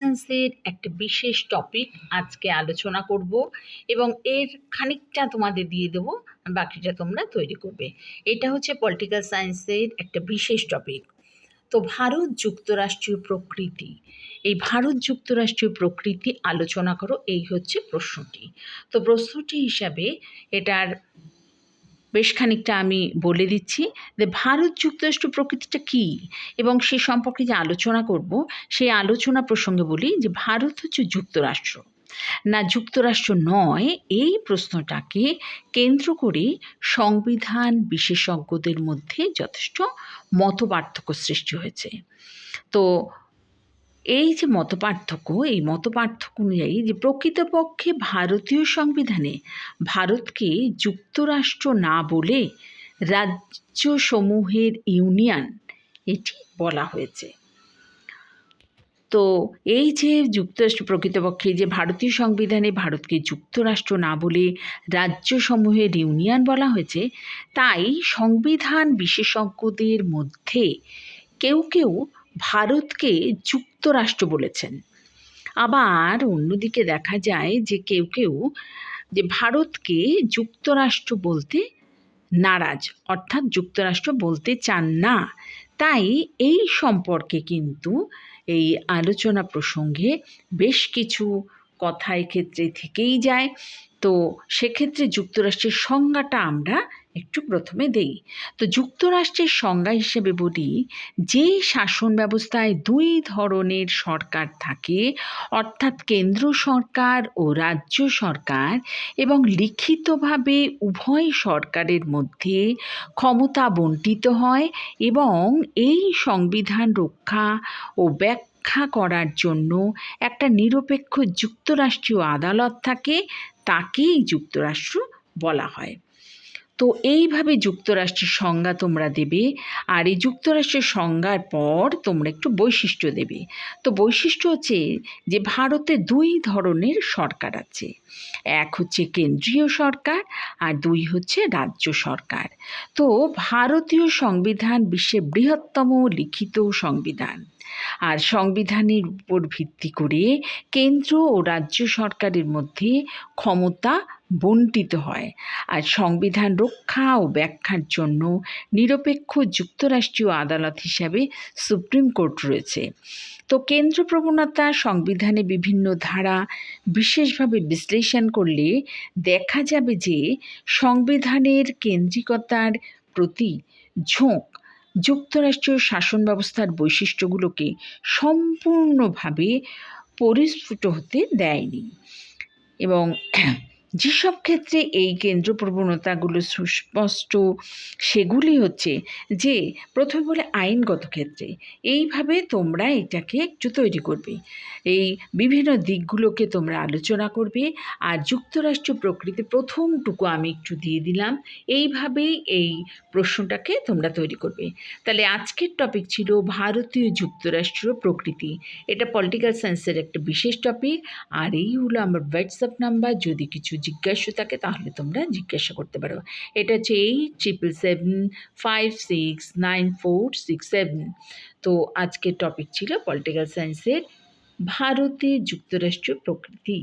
সায়েন্সের একটা বিশেষ টপিক আজকে আলোচনা করব এবং এর খানিকটা তোমাদের দিয়ে দেবো, বাকিটা তোমরা তৈরি করবে। এটা হচ্ছে পলিটিক্যাল সায়েন্সের একটা বিশেষ টপিক তো ভারত যুক্তরাষ্ট্রীয় প্রকৃতি, এই ভারত যুক্তরাষ্ট্রীয় প্রকৃতি আলোচনা করো, এই হচ্ছে প্রশ্নটি। তো প্রশ্নটি হিসাবে এটার বেশ খানিকটা আমি বলে দিচ্ছি যে ভারত যুক্তরাষ্ট্র প্রকৃতিটা কী এবং সে সম্পর্কে যে আলোচনা করব, সেই আলোচনা প্রসঙ্গে বলি যে ভারত হচ্ছে যুক্তরাষ্ট্র। না, যুক্তরাষ্ট্র নয়, এই প্রশ্নটাকে কেন্দ্র করে সংবিধান বিশেষজ্ঞদের মধ্যে যথেষ্ট মতপার্থক্য সৃষ্টি হয়েছে। তো এই যে মতপার্থক্য, এই মতপার্থক্য অনুযায়ী যে প্রকৃতপক্ষে ভারতীয় সংবিধানে ভারতকে যুক্তরাষ্ট্র না বলে রাজ্যসমূহের ইউনিয়ন, এটি বলা হয়েছে। তো এই যে যুক্তরাষ্ট্র প্রকৃতপক্ষে যে ভারতীয় সংবিধানে ভারতকে যুক্তরাষ্ট্র না বলে রাজ্যসমূহের ইউনিয়ন বলা হয়েছে, তাই সংবিধান বিশেষজ্ঞদের মধ্যে কেউ কেউ ভারতকে যুক্তরাষ্ট্র বলেছেন। আবার অন্যদিকে দেখা যায় যে কেউ কেউ যে ভারতকে যুক্তরাষ্ট্র বলতে নারাজ, অর্থাৎ যুক্তরাষ্ট্র বলতে চান না। তাই এই সম্পর্কে কিন্তু এই আলোচনা প্রসঙ্গে বেশ কিছু কথা এক্ষেত্রে থেকেই যায়। তো সেক্ষেত্রে যুক্তরাষ্ট্রের সংজ্ঞাটা আমরা একটু প্রথমে দেই। তো যুক্তরাষ্ট্রের সংজ্ঞা হিসেবে বলি, যে শাসন ব্যবস্থায় দুই ধরনের সরকার থাকে, অর্থাৎ কেন্দ্র সরকার ও রাজ্য সরকার এবং লিখিতভাবে উভয় সরকারের মধ্যে ক্ষমতা বন্টিত হয় এবং এই সংবিধান রক্ষা ও ব্যাখ্যা করার জন্য একটা নিরপেক্ষ যুক্তরাষ্ট্রীয় আদালত থাকে, তাকেই যুক্তরাষ্ট্র বলা হয়। তো এইভাবে যুক্তরাষ্ট্রের সংজ্ঞা তোমরা দেবে, আর এই যুক্তরাষ্ট্রের সংজ্ঞার পর তোমরা একটু বৈশিষ্ট্য দেবে। তো বৈশিষ্ট্য হচ্ছে যে ভারতে দুই ধরনের সরকার আছে, এক হচ্ছে কেন্দ্রীয় সরকার আর দুই হচ্ছে রাজ্য সরকার। তো ভারতীয় সংবিধান বিশ্বের বৃহত্তম লিখিত সংবিধান। আর সংবিধানের উপর ভিত্তি করে কেন্দ্র ও রাজ্য সরকারের মধ্যে ক্ষমতা বন্টিত হয়। আর সংবিধান রক্ষা ও ব্যাখ্যার জন্য নিরপেক্ষ যুক্তরাষ্ট্রীয় আদালত হিসাবে সুপ্রিম কোর্ট রয়েছে। তো কেন্দ্র প্রবণতা, সংবিধানে বিভিন্ন ধারা বিশেষভাবে বিশ্লেষণ করলে দেখা যাবে যে সংবিধানের কেন্দ্রিকতার প্রতি ঝোঁক যুক্তরাষ্ট্রীয় শাসন ব্যবস্থার বৈশিষ্ট্যগুলোকে সম্পূর্ণভাবে পরিস্ফুট হতে দেয়নি। এবং যেসব ক্ষেত্রে এই কেন্দ্র প্রবণতাগুলো সুস্পষ্ট, সেগুলি হচ্ছে যে, প্রথমে বলে আইনগত ক্ষেত্রে। এইভাবে তোমরা এটাকে একটু তৈরি করবে। এই বিভিন্ন দিকগুলোকে তোমরা আলোচনা করবে আর যুক্তরাষ্ট্র প্রকৃতি প্রথমটুকু আমি একটু দিয়ে দিলাম। এইভাবেই এই প্রশ্নটাকে তোমরা তৈরি করবে। তাহলে আজকের টপিক ছিল ভারতীয় যুক্তরাষ্ট্রীয় প্রকৃতি। এটা পলিটিক্যাল সায়েন্সের একটা বিশেষ টপিক আর এই হলো আমার হোয়াটসঅ্যাপ নাম্বার যদি কিছু জিজ্ঞাসা থাকে, তাহলে তোমরা জিজ্ঞাসা করতে পারো। এটা হচ্ছে eight triple seven five six nine four six seven তো আজকের টপিক ছিল পলিটিক্যাল সায়েন্সের ভারতে যুক্তরাষ্ট্র প্রকৃতি।